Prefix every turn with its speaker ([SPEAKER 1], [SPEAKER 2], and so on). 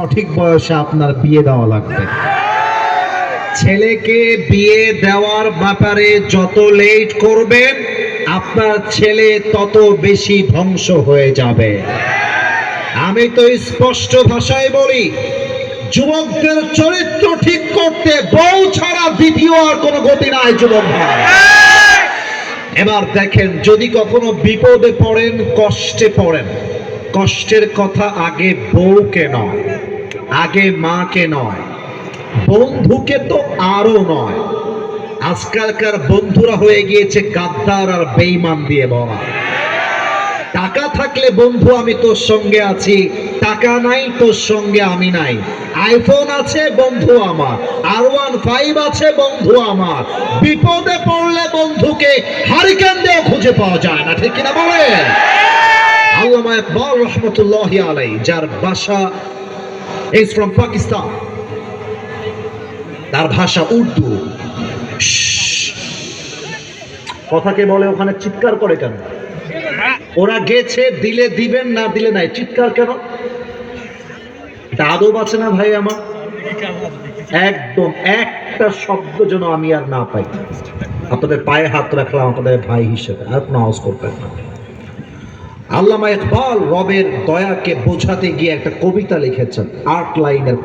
[SPEAKER 1] সঠিক বয়সে আপনার বিয়ে দেওয়া লাগবে। ছেলেকে বিয়ে দেওয়ার ব্যাপারে যত লেট করবেন আপনার ছেলে তত বেশি ধ্বংস হয়ে যাবে। আমি তো স্পষ্ট ভাষায় বলি, যুবকদের চরিত্র ঠিক করতে বউ ছাড়া দ্বিতীয় আর কোনো গতি নাই, যুবক এবার দেখেন, যদি কখনো বিপদে পড়েন, কষ্টে পড়েন। কষ্টের কথা আগে বউকে নয়। আগে মাকে নয়, বন্ধুকে তো আরও নয়। আজকালকার বন্ধুরা হয়ে গিয়েছে গাদ্দার আর বেইমান দিয়ে বলা টাকা থাকলে বন্ধু, আমি তোর সঙ্গে আছি। টাকা নাই, তোর সঙ্গে আমি নাই। আইফোন আছে, বন্ধু আমার। আর ওয়ান ফাইভ আছে, বন্ধু আমার। বিপদে পড়লে বন্ধুকে হারিকেন দিয়েও খুঁজে পাওয়া যায় না, ঠিক কিনা বলে? ইকবাল রহমতুল্লাহ আলাই যার বাসা ইজ ফ্রম পাকিস্তান তার ভাষা উর্দু। কথাকে বলে ওখানে? চিৎকার করে কেন? ওরা গেছে, দিলে দিবেন, না দিলে নাই। চিৎকার কেন? এটা আদব আছে না ভাই আমার? একদম একটা শব্দ যেন আমি আর না পাই। আপনাদের পায়ে হাত রাখলাম, আপনাদের ভাই হিসেবে। আর কোনো আওয়াজ করবেন না। আল্লামা ইকবাল রবের দয়াকে বোঝাতে গিয়ে একটা কবিতা লিখেছেন আট লাইনের